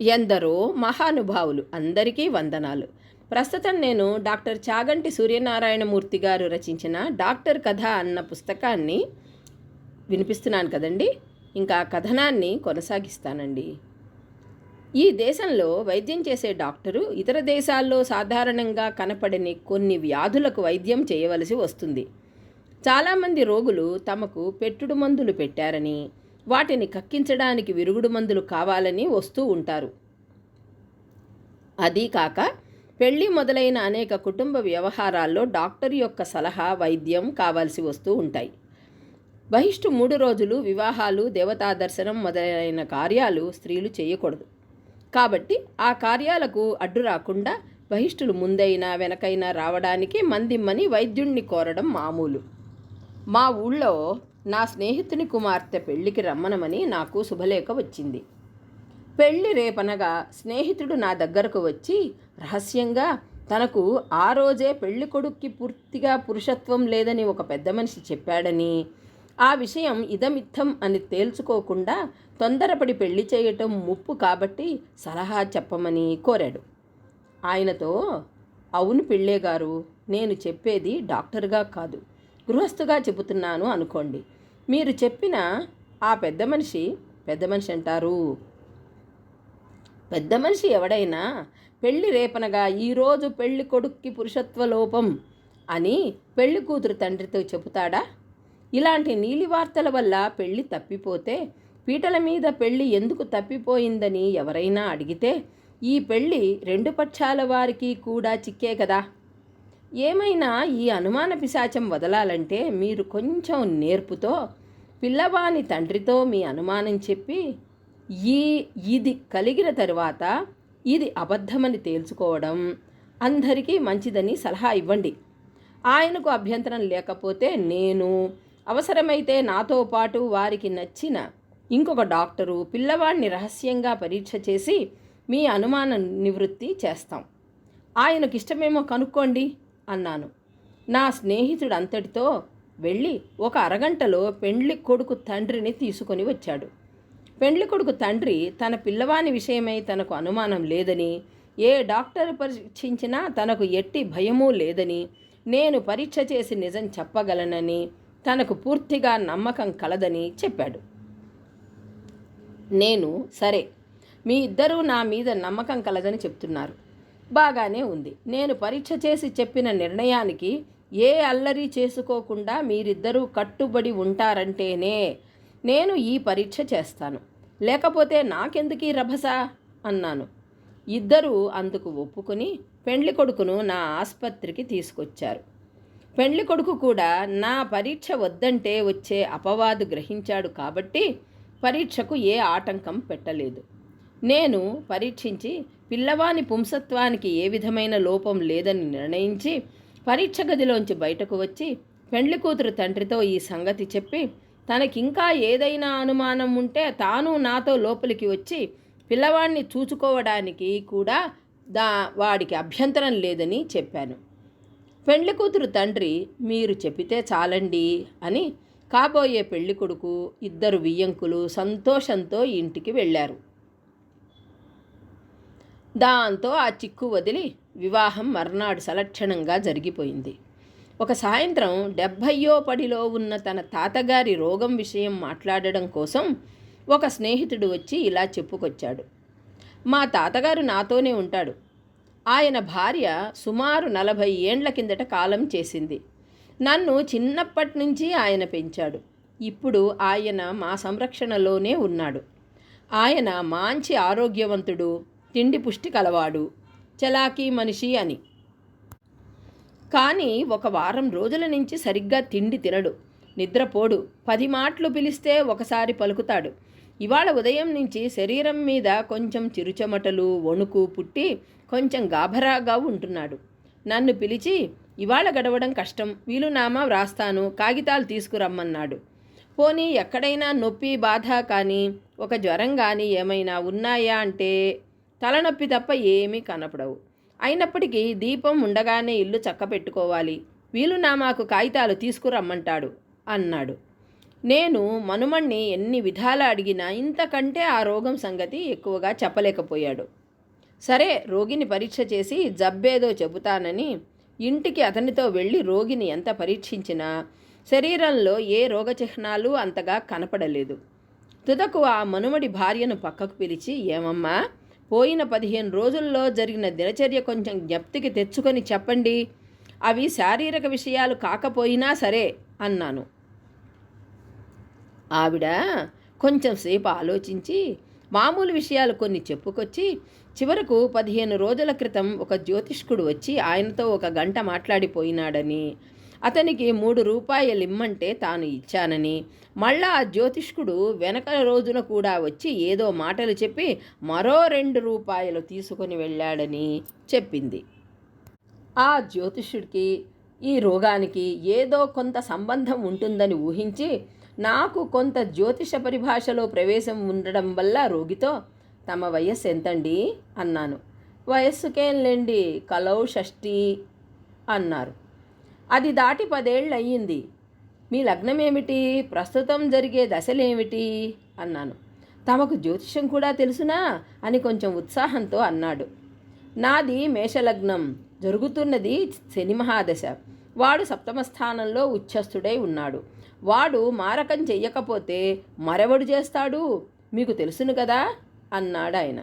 ఎందరో మహానుభావులు అందరికీ వందనాలు. ప్రస్తుతం నేను డాక్టర్ చాగంటి సూర్యనారాయణమూర్తి గారు రచించిన డాక్టర్ కథ అన్న పుస్తకాన్ని వినిపిస్తున్నాను కదండి. ఇంకా కథనాన్ని కొనసాగిస్తానండి. ఈ దేశంలో వైద్యం చేసే డాక్టరు ఇతర దేశాల్లో సాధారణంగా కనపడని కొన్ని వ్యాధులకు వైద్యం చేయవలసి వస్తుంది. చాలామంది రోగులు తమకు పెట్టుడు మందులు పెట్టారని వాటిని కక్కించడానికి విరుగుడు మందులు కావాలని వస్తూ ఉంటారు. అదీ కాక పెళ్ళి మొదలైన అనేక కుటుంబ వ్యవహారాల్లో డాక్టర్ యొక్క సలహా వైద్యం కావాల్సి వస్తూ ఉంటాయి. బహిష్టు మూడు రోజులు వివాహాలు దేవతా దర్శనం మొదలైన కార్యాలు స్త్రీలు చేయకూడదు. కాబట్టి ఆ కార్యాలకు అడ్డు రాకుండా బహిష్టులు ముందైనా వెనకైనా రావడానికి మందిమ్మని వైద్యుణ్ణి కోరడం మామూలు. మా ఊళ్ళో నా స్నేహితుని కుమార్తె పెళ్ళికి రమ్మనమని నాకు శుభలేఖ వచ్చింది. పెళ్ళి రేపనగా స్నేహితుడు నా దగ్గరకు వచ్చి రహస్యంగా తనకు ఆ రోజే పెళ్ళి కొడుక్కి పూర్తిగా పురుషత్వం లేదని ఒక పెద్ద మనిషి చెప్పాడని. ఆ విషయం ఇదమిత్తం అని తేల్చుకోకుండా తొందరపడి పెళ్ళి చేయటం ముప్పు కాబట్టి సలహా చెప్పమని కోరాడు. ఆయనతో అవును పిళ్ళే గారు నేను చెప్పేది డాక్టర్గా కాదు. గృహస్థుగా చెబుతున్నాను అనుకోండి. మీరు చెప్పిన ఆ పెద్ద మనిషి పెద్ద మనిషి అంటారు. పెద్ద మనిషి ఎవడైనా పెళ్ళి రేపనగా ఈరోజు పెళ్ళి కొడుక్కి పురుషత్వ లోపం అని పెళ్ళి కూతురు తండ్రితో చెబుతాడా? ఇలాంటి నీలి వార్తల వల్ల పెళ్ళి తప్పిపోతే పీటల మీద పెళ్ళి ఎందుకు తప్పిపోయిందని ఎవరైనా అడిగితే ఈ పెళ్ళి రెండు పక్షాల వారికి కూడా చిక్కే కదా. ఏమైనా ఈ అనుమాన పిశాచం వదలాలంటే మీరు కొంచెం నేర్పుతో పిల్లవాని తండ్రితో మీ అనుమానం చెప్పి ఈ ఇది కలిగిన తరువాత ఇది అబద్ధమని తేల్చుకోవడం అందరికీ మంచిదని సలహా ఇవ్వండి. ఆయనకు అభ్యంతరం లేకపోతే నేను అవసరమైతే నాతో పాటు వారికి నచ్చిన ఇంకొక డాక్టరు పిల్లవాడిని రహస్యంగా పరీక్ష చేసి మీ అనుమాన నివృత్తి చేస్తాం. ఆయనకు ఇష్టమేమో కనుక్కోండి. అన్నాను. నా స్నేహితుడు అంతటితో వెళ్ళి ఒక అరగంటలో పెండ్లి కొడుకు తండ్రిని తీసుకొని వచ్చాడు. పెండ్లి కొడుకు తండ్రి తన పిల్లవాని విషయమై తనకు అనుమానం లేదని ఏ డాక్టర్ పరీక్షించినా తనకు ఎట్టి భయమూ లేదని నేను పరీక్ష చేసి నిజం చెప్పగలనని తనకు పూర్తిగా నమ్మకం కలదని చెప్పాడు. నేను సరే మీ ఇద్దరూ నా మీద నమ్మకం కలదని చెప్తున్నారు. బాగానే ఉంది. నేను పరీక్ష చేసి చెప్పిన నిర్ణయానికి ఏ అల్లరి చేసుకోకుండా మీరిద్దరూ కట్టుబడి ఉంటారంటేనే నేను ఈ పరీక్ష చేస్తాను. లేకపోతే నాకెందుకీ రభస? అన్నాను. ఇద్దరూ అందుకు ఒప్పుకొని పెండ్లి కొడుకును నా ఆసుపత్రికి తీసుకొచ్చారు. పెండ్లి కొడుకు కూడా నా పరీక్ష వద్దంటే వచ్చే అపవాదు గ్రహించాడు కాబట్టి పరీక్షకు ఏ ఆటంకం పెట్టలేదు. నేను పరీక్షించి పిల్లవాని పుంసత్వానికి ఏ విధమైన లోపం లేదని నిర్ణయించి పరీక్ష గదిలోంచి బయటకు వచ్చి పెండ్లి కూతురు తండ్రితో ఈ సంగతి చెప్పి తనకింకా ఏదైనా అనుమానం ఉంటే తాను నాతో లోపలికి వచ్చి పిల్లవాడిని చూచుకోవడానికి కూడా దా వాడికి అభ్యంతరం లేదని చెప్పాను. పెండ్లి కూతురు తండ్రి మీరు చెప్పితే చాలండి అని కాబోయే పెళ్ళి కొడుకు ఇద్దరు వియ్యంకులు సంతోషంతో ఇంటికి వెళ్ళారు. దాంతో ఆ చిక్కు వదిలి వివాహం మర్నాడు సలక్షణంగా జరిగిపోయింది. ఒక సాయంత్రం డెబ్భయ్యో పడిలో ఉన్న తన తాతగారి రోగం విషయం మాట్లాడడం కోసం ఒక స్నేహితుడు వచ్చి ఇలా చెప్పుకొచ్చాడు. మా తాతగారు నాతోనే ఉంటాడు. ఆయన భార్య సుమారు నలభై ఏండ్ల కిందట కాలం చేసింది. నన్ను చిన్నప్పటి నుంచి ఆయన పెంచాడు. ఇప్పుడు ఆయన మా సంరక్షణలోనే ఉన్నాడు. ఆయన మంచి ఆరోగ్యవంతుడు తిండి పుష్టి కలవాడు. చలాకీ మనిషి అని. కానీ ఒక వారం రోజుల నుంచి సరిగ్గా తిండి తినడు. నిద్రపోడు. పది మాటలు పిలిస్తే ఒకసారి పలుకుతాడు. ఇవాళ ఉదయం నుంచి శరీరం మీద కొంచెం చిరుచెమటలు వణుకు పుట్టి కొంచెం గాభరాగా ఉంటున్నాడు. నన్ను పిలిచి ఇవాళ గడవడం కష్టం. వీలునామా వ్రాస్తాను. కాగితాలు తీసుకురమ్మన్నాడు. పోనీ ఎక్కడైనా నొప్పి బాధ కానీ ఒక జ్వరం కానీ ఏమైనా ఉన్నాయా? అంటే తలనొప్పి తప్ప ఏమీ కనపడవు. అయినప్పటికీ దీపం ఉండగానే ఇల్లు చక్కపెట్టుకోవాలి వీలునామాకు కాగితాలు తీసుకురమ్మంటాడు అన్నాడు. నేను మనుమణ్ణి ఎన్ని విధాలా అడిగినా ఇంతకంటే ఆ రోగం సంగతి ఎక్కువగా చెప్పలేకపోయాడు. సరే రోగిని పరీక్ష చేసి జబ్బేదో చెబుతానని ఇంటికి అతనితో వెళ్ళి రోగిని ఎంత పరీక్షించినా శరీరంలో ఏ రోగ చిహ్నాలు అంతగా కనపడలేదు. తుదకు ఆ మనుమడి భార్యను పక్కకు పిలిచి ఏమమ్మా పోయిన పదిహేను రోజుల్లో జరిగిన దినచర్య కొంచెం జ్ఞప్తికి తెచ్చుకొని చెప్పండి. అవి శారీరక విషయాలు కాకపోయినా సరే అన్నాను. ఆవిడ కొంచెం సేపు ఆలోచించి మామూలు విషయాలు కొన్ని చెప్పుకొచ్చి చివరకు పదిహేను రోజుల క్రితం ఒక జ్యోతిష్కుడు వచ్చి ఆయనతో ఒక గంట మాట్లాడిపోయినాడని అతనికి మూడు రూపాయలు ఇమ్మంటే తాను ఇచ్చానని. మళ్ళా ఆ జ్యోతిష్కుడు వెనక రోజున కూడా వచ్చి ఏదో మాటలు చెప్పి మరో రెండు రూపాయలు తీసుకొని వెళ్ళాడని చెప్పింది. ఆ జ్యోతిష్యుడికి ఈ రోగానికి ఏదో కొంత సంబంధం ఉంటుందని ఊహించి నాకు కొంత జ్యోతిష పరిభాషలో ప్రవేశం ఉండడం వల్ల రోగితో తమ వయస్సు ఎంతండి? అన్నాను. వయస్సుకేంలేండి కలౌ షష్ఠి అన్నారు. అది దాటి పదేళ్ళు అయ్యింది మీ లగ్నం ఏమిటి ప్రస్తుతం జరిగే దశలేమిటి? అన్నాను. తమకు జ్యోతిషం కూడా తెలుసునా? అని కొంచెం ఉత్సాహంతో అన్నాడు. నాది మేషలగ్నం. జరుగుతున్నది శని మహాదశ. వాడు సప్తమ స్థానంలో ఉచ్ఛస్థుడై ఉన్నాడు. వాడు మారకం చెయ్యకపోతే మరెవడు చేస్తాడు? మీకు తెలుసును కదా? అన్నాడు ఆయన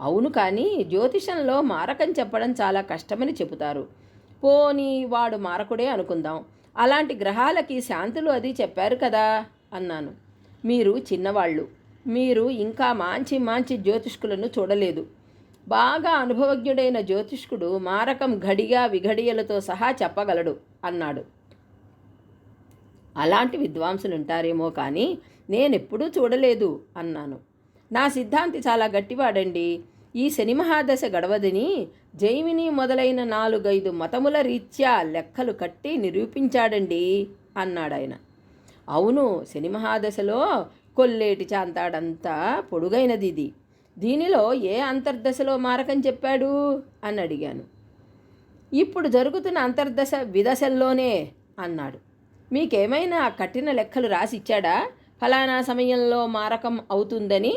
అవును కానీ జ్యోతిషంలో మారకం చెప్పడం చాలా కష్టమని చెబుతారు. పోనీ వాడు మారకుడే అనుకుందాం. అలాంటి గ్రహాలకి శాంతులు అది చెప్పారు కదా అన్నాను. మీరు చిన్నవాళ్ళు. మీరు ఇంకా మంచి మంచి జ్యోతిష్కులను చూడలేదు. బాగా అనుభవజ్ఞుడైన జ్యోతిష్కుడు మారకం ఘడిగా విఘడియలతో సహా చెప్పగలడు అన్నాడు. అలాంటి విద్వాంసులుంటారేమో కానీ నేనెప్పుడూ చూడలేదు అన్నాను. నా సిద్ధాంతి చాలా గట్టివాడండి. ఈ శని మహాదశ గడవదని జైమిని మొదలైన నాలుగైదు మతముల రీత్యా లెక్కలు కట్టి నిరూపించాడండి అన్నాడాయన. అవును శని మహాదశలో కొల్లేటి చాంతాడంతా పొడుగైనది ఇది. దీనిలో ఏ అంతర్దశలో మారకం చెప్పాడు? అని అడిగాను. ఇప్పుడు జరుగుతున్న అంతర్దశ విదశల్లోనే అన్నాడు. మీకేమైనా కట్టిన లెక్కలు రాసిచ్చాడా? ఫలానా సమయంలో మారకం అవుతుందని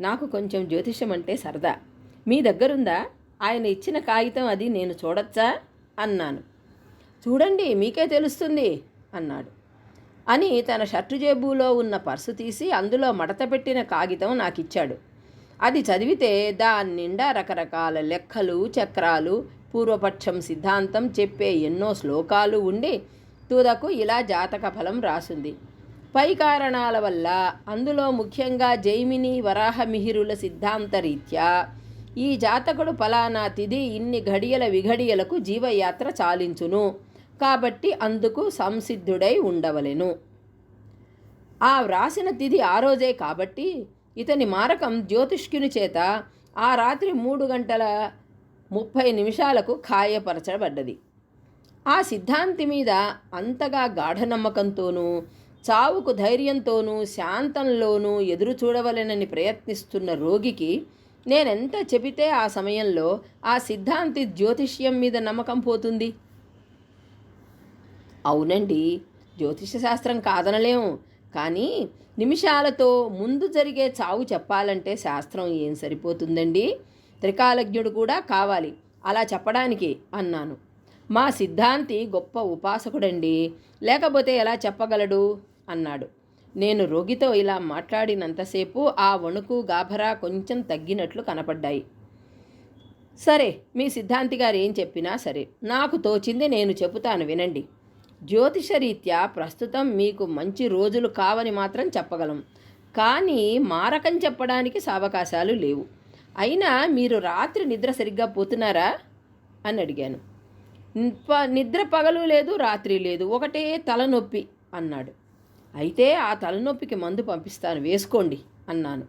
నాకు కొంచెం జ్యోతిషం అంటే సరదా. మీ దగ్గరుందా? ఆయన ఇచ్చిన కాగితం అది నేను చూడొచ్చా? అన్నాను. చూడండి మీకే తెలుస్తుంది అన్నాడు. అని తన షర్టు జేబులో ఉన్న పర్సు తీసి అందులో మడత పెట్టిన కాగితం నాకు ఇచ్చాడు అది చదివితే దాని నిండా రకరకాల లెక్కలు చక్రాలు పూర్వపక్షం సిద్ధాంతం చెప్పే ఎన్నో శ్లోకాలు ఉండి తుదకు ఇలా జాతక ఫలం రాసింది. పై కారణాల వల్ల అందులో ముఖ్యంగా జైమిని వరాహమిహిరుల సిద్ధాంతరీత్యా ఈ జాతకుడు ఫలానా తిథి ఇన్ని ఘడియల విఘడియలకు జీవయాత్ర చాలించును. కాబట్టి అందుకు సంసిద్ధుడై ఉండవలెను. ఆ వ్రాసిన తిథి ఆ రోజే కాబట్టి ఇతని మారకం జ్యోతిష్కుని చేత ఆ రాత్రి మూడు గంటల ముప్పై నిమిషాలకు ఖాయపరచబడ్డది. ఆ సిద్ధాంతి మీద అంతగా గాఢ నమ్మకంతోనూ చావుకు ధైర్యంతోనూ శాంతంలోనూ ఎదురు చూడవలెనని ప్రయత్నిస్తున్న రోగికి నేనెంత చెబితే ఆ సమయంలో ఆ సిద్ధాంతి జ్యోతిష్యం మీద నమ్మకం పోతుంది? అవునండి జ్యోతిష శాస్త్రం కాదనలేము. కానీ నిమిషాలతో ముందు జరిగే చావు చెప్పాలంటే శాస్త్రం ఏం సరిపోతుందండి? త్రికాలజ్ఞుడు కూడా కావాలి. అలా చెప్పడానికి అన్నాను. మా సిద్ధాంతి గొప్ప ఉపాసకుడండి లేకపోతే ఎలా చెప్పగలడు? అన్నాడు. నేను రోగితో ఇలా మాట్లాడినంతసేపు ఆ వణుకు గాభరా కొంచెం తగ్గినట్లు కనపడ్డాయి. సరే మీ సిద్ధాంతి గారు ఏం చెప్పినా సరే నాకు తోచింది నేను చెబుతాను వినండి. జ్యోతిషరీత్యా ప్రస్తుతం మీకు మంచి రోజులు కావని మాత్రం చెప్పగలం. కానీ మారకం చెప్పడానికి సావకాశాలు లేవు. అయినా మీరు రాత్రి నిద్ర సరిగ్గా పోతున్నారా? అని అడిగాను. నిద్ర పగలు లేదు రాత్రి లేదు. ఒకటే తలనొప్పి అన్నాడు. అయితే ఆ తలనొప్పికి మందు పంపిస్తాను వేసుకోండి అన్నాను.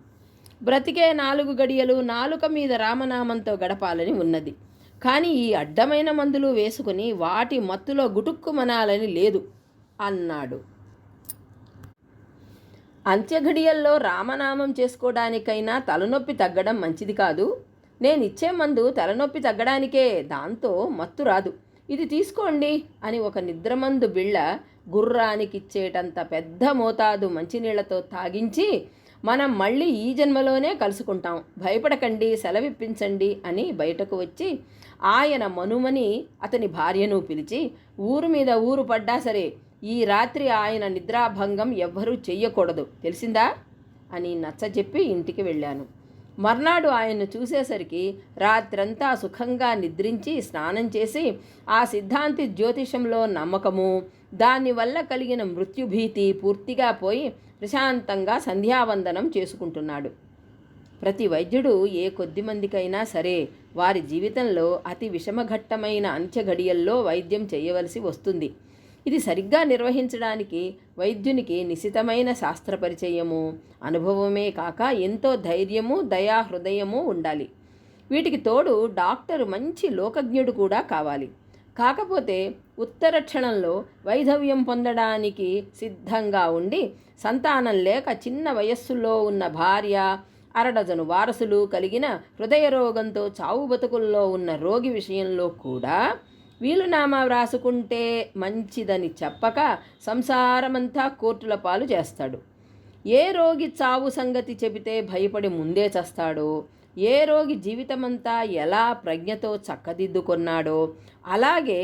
బ్రతికే నాలుగు గడియలు నాలుక మీద రామనామంతో గడపాలని ఉన్నది. కానీ ఈ అడ్డమైన మందులు వేసుకుని వాటి మత్తులో గుటుక్కుమనాలని లేదు అన్నాడు. అంత్యఘడియల్లో రామనామం చేసుకోవడానికైనా తలనొప్పి తగ్గడం మంచిది కాదు. నేను ఇచ్చే మందు తలనొప్పి తగ్గడానికే దాంతో మత్తు రాదు. ఇది తీసుకోండి అని ఒక నిద్రమందు బిళ్ళ గుర్రానికిచ్చేటంత పెద్ద మోతాదు మంచినీళ్ళతో తాగించి మనం మళ్ళీ ఈ జన్మలోనే కలుసుకుంటాం. భయపడకండి సెలవిప్పించండి అని బయటకు వచ్చి ఆయన మనుమని అతని భార్యను పిలిచి ఊరు మీద ఊరు పడ్డా సరే ఈ రాత్రి ఆయన నిద్రాభంగం ఎవ్వరూ చెయ్యకూడదు. తెలిసిందా? అని నచ్చజెప్పి ఇంటికి వెళ్ళాను. మర్నాడు ఆయన్ను చూసేసరికి రాత్రంతా సుఖంగా నిద్రించి స్నానం చేసి ఆ సిద్ధాంతి జ్యోతిషంలో నమ్మకము. దానివల్ల కలిగిన మృత్యుభీతి పూర్తిగా పోయి ప్రశాంతంగా సంధ్యావందనం చేసుకుంటున్నాడు. ప్రతి వైద్యుడు ఏ కొద్ది మందికైనా సరే వారి జీవితంలో అతి విషమఘట్టమైన అంత్యఘడియల్లో వైద్యం చేయవలసి వస్తుంది. ఇది సరిగ్గా నిర్వహించడానికి వైద్యునికి నిశితమైన శాస్త్ర పరిచయము అనుభవమే కాక ఎంతో ధైర్యము దయా హృదయము ఉండాలి. వీటికి తోడు డాక్టరు మంచి లోకజ్ఞుడు కూడా కావాలి. కాకపోతే ఉత్తర క్షణంలో వైధవ్యం పొందడానికి సిద్ధంగా ఉండి సంతానం లేక చిన్న వయస్సులో ఉన్న భార్య అరడజను వారసులు కలిగిన హృదయ రోగంతో చావు బతుకుల్లో ఉన్న రోగి విషయంలో కూడా వీలునామా వ్రాసుకుంటే మంచిదని చెప్పక సంసారమంతా కోర్టుల పాలు చేస్తాడు. ఏ రోగి చావు సంగతి చెబితే భయపడి ముందే చస్తాడో ఏ రోగి జీవితమంతా ఎలా ప్రజ్ఞతో చక్కదిద్దుకున్నాడో అలాగే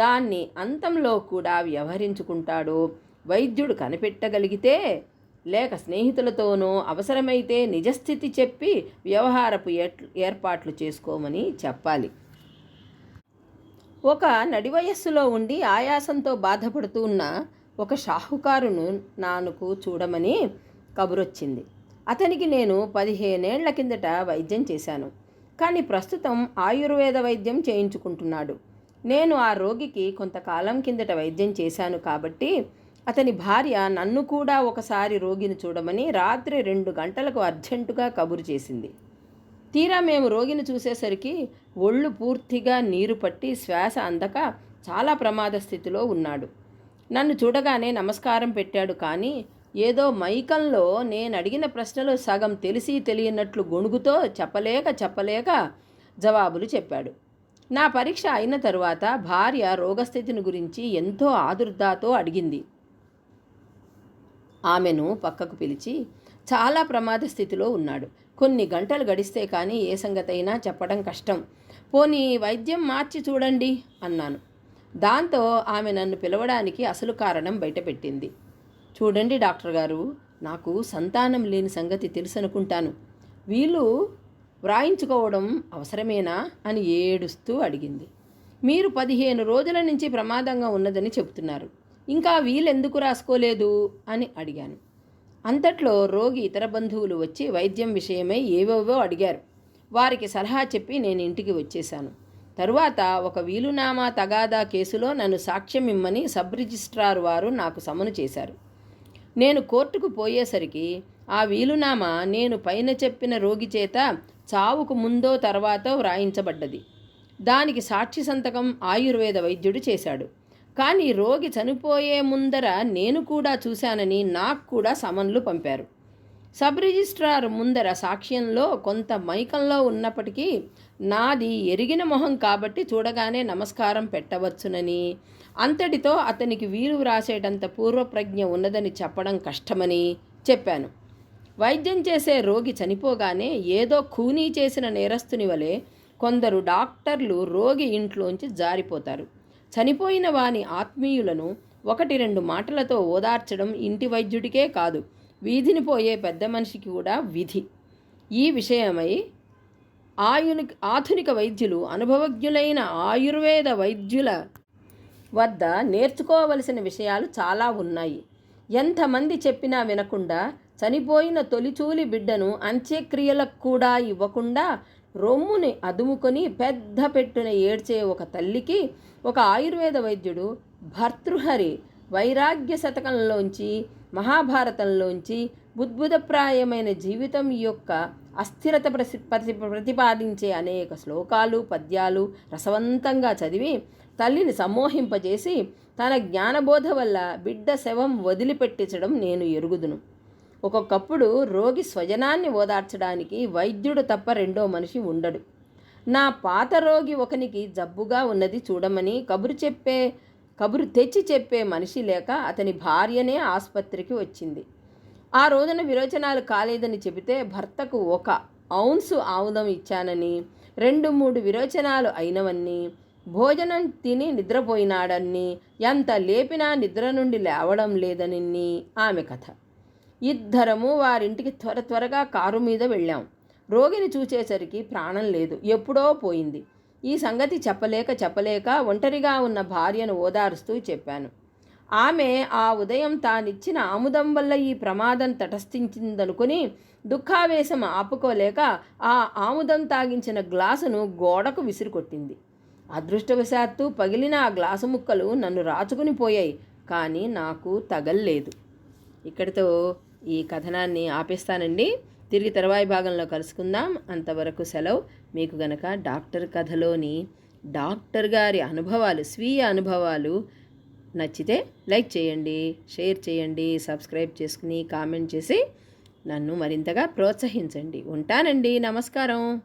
దాన్ని అంతంలో కూడా వ్యవహరించుకుంటాడో వైద్యుడు కనిపెట్టగలిగితే లేక స్నేహితులతోనూ అవసరమైతే నిజస్థితి చెప్పి వ్యవహారపు ఏర్పాట్లు చేసుకోమని చెప్పాలి. ఒక నడివయస్సులో ఉండి ఆయాసంతో బాధపడుతూ ఉన్న ఒక షాహుకారును నానుకు చూడమని కబురొచ్చింది. అతనికి నేను పదిహేనేళ్ళ కిందట వైద్యం చేశాను. కానీ ప్రస్తుతం ఆయుర్వేద వైద్యం చేయించుకుంటున్నాడు. నేను ఆ రోగికి కొంతకాలం కిందట వైద్యం చేశాను కాబట్టి అతని భార్య నన్ను కూడా ఒకసారి రోగిని చూడమని రాత్రి రెండు గంటలకు అర్జెంటుగా కబురు చేసింది. తీరా మేము రోగిని చూసేసరికి ఒళ్ళు పూర్తిగా నీరు పట్టి శ్వాస అందక చాలా ప్రమాద స్థితిలో ఉన్నాడు. నన్ను చూడగానే నమస్కారం పెట్టాడు కానీ ఏదో మైకంలో నేను అడిగిన ప్రశ్నలు సగం తెలిసి తెలియనట్లు గొణుగుతో చెప్పలేక చెప్పలేక జవాబులు చెప్పాడు. నా పరీక్ష అయిన తరువాత భార్య రోగస్థితిని గురించి ఎంతో ఆదుర్దాతో అడిగింది. ఆమెను పక్కకు పిలిచి చాలా ప్రమాద స్థితిలో ఉన్నాడు. కొన్ని గంటలు గడిస్తే కానీ ఏ సంగతైనా చెప్పడం కష్టం. పోనీ వైద్యం మార్చి చూడండి అన్నాను. దాంతో ఆమె నన్ను పిలవడానికి అసలు కారణం బయటపెట్టింది. చూడండి డాక్టర్ గారు నాకు సంతానం లేని సంగతి తెలుసనుకుంటాను. వీళ్ళు వ్రాయించుకోవడం అవసరమేనా అని ఏడుస్తూ అడిగింది. మీరు పదిహేను రోజుల నుంచి ప్రమాదంగా ఉన్నదని చెబుతున్నారు. ఇంకా వీలెందుకు రాసుకోలేదు అని అడిగాను. అంతట్లో రోగి ఇతర బంధువులు వచ్చి వైద్యం విషయమై ఏవేవో అడిగారు. వారికి సలహా చెప్పి నేను ఇంటికి వచ్చేశాను. తరువాత ఒక వీలునామా తగాదా కేసులో నన్ను సాక్ష్యం ఇమ్మని సబ్ రిజిస్ట్రార్ వారు నాకు సమను చేశారు. నేను కోర్టుకు పోయేసరికి ఆ వీలునామా నేను పైన చెప్పిన రోగి చేత చావుకు ముందో తర్వాతో వ్రాయించబడ్డది. దానికి సాక్షి సంతకం ఆయుర్వేద వైద్యుడు చేశాడు. కానీ రోగి చనిపోయే ముందర నేను కూడా చూశానని నాకు కూడా సమన్లు పంపారు. సబ్ రిజిస్ట్రార్ ముందర సాక్ష్యంలో కొంత మైకంలో ఉన్నప్పటికీ నాది ఎరిగిన మొహం కాబట్టి చూడగానే నమస్కారం పెట్టవచ్చునని అంతటితో అతనికి వీలు వ్రాసేటంత పూర్వప్రజ్ఞ ఉన్నదని చెప్పడం కష్టమని చెప్పాను. వైద్యం చేసే రోగి చనిపోగానే ఏదో ఖూనీ చేసిన నేరస్తుని వలె కొందరు డాక్టర్లు రోగి ఇంట్లోంచి జారిపోతారు. చనిపోయిన వాని ఆత్మీయులను ఒకటి రెండు మాటలతో ఓదార్చడం ఇంటి వైద్యుడికే కాదు వీధిని పోయే పెద్ద మనిషికి కూడా విధి. ఈ విషయమై ఆయుని ఆధునిక వైద్యులు అనుభవజ్ఞులైన ఆయుర్వేద వైద్యుల వద్ద నేర్చుకోవలసిన విషయాలు చాలా ఉన్నాయి. ఎంతమంది చెప్పినా వినకుండా చనిపోయిన తొలిచూలి బిడ్డను అంత్యక్రియలకు కూడా ఇవ్వకుండా రొమ్ముని అదుముకొని పెద్ద పెట్టున ఏడ్చే ఒక తల్లికి ఒక ఆయుర్వేద వైద్యుడు భర్తృహరి వైరాగ్య శతకంలోంచి మహాభారతంలోంచి బుద్భుతప్రాయమైన జీవితం యొక్క అస్థిరత ప్రసి ప్రతి ప్రతిపాదించే అనేక శ్లోకాలు పద్యాలు రసవంతంగా చదివి తల్లిని సమ్మోహింపజేసి తన జ్ఞానబోధ వల్ల బిడ్డ శవం వదిలిపెట్టించడం నేను ఎరుగుదును. ఒక్కొక్కప్పుడు రోగి స్వజనాన్ని ఓదార్చడానికి వైద్యుడు తప్ప రెండో మనిషి ఉండడు. నా పాత రోగి ఒకనికి జబ్బుగా ఉన్నది చూడమని కబురు చెప్పే కబురు తెచ్చి చెప్పే మనిషి లేక అతని భార్యనే ఆసుపత్రికి వచ్చింది. ఆ రోజున విరోచనాలు కాలేదని చెబితే భర్తకు ఒక ఔన్సు ఆముదం ఇచ్చానని రెండు మూడు విరోచనాలు అయినవన్నీ భోజనం తిని నిద్రపోయినాడని ఎంత లేపినా నిద్ర నుండి లేవడం లేదని ఆమె కథ. ఇద్దరము వారింటికి త్వర త్వరగా కారు మీద వెళ్ళాం. రోగిని చూచేసరికి ప్రాణం లేదు. ఎప్పుడో పోయింది. ఈ సంగతి చెప్పలేక చెప్పలేక ఒంటరిగా ఉన్న భార్యను ఓదారుస్తూ చెప్పాను. ఆమె ఆ ఉదయం తానిచ్చిన ఆముదం వల్ల ఈ ప్రమాదం తటస్థించిందనుకుని దుఃఖావేశం ఆపుకోలేక ఆ ఆముదం తాగించిన గ్లాసును గోడకు విసిరికొట్టింది. అదృష్టవశాత్తు పగిలిన ఆ గ్లాసు ముక్కలు నన్ను రాచుకుని పోయాయి కానీ నాకు తగల్లేదు. ఇక్కడితో ఈ కథనాన్ని ఆపేస్తానండి. తిరిగి తర్వాయి భాగంలో కలుసుకుందాం. అంతవరకు సెలవు. మీకు గనక డాక్టర్ కథలోని డాక్టర్ గారి అనుభవాలు స్వీయ అనుభవాలు నచ్చితే లైక్ చేయండి షేర్ చేయండి సబ్స్క్రైబ్ చేసుకుని కామెంట్ చేసి నన్ను మరింతగా ప్రోత్సహించండి. ఉంటానండి. నమస్కారం.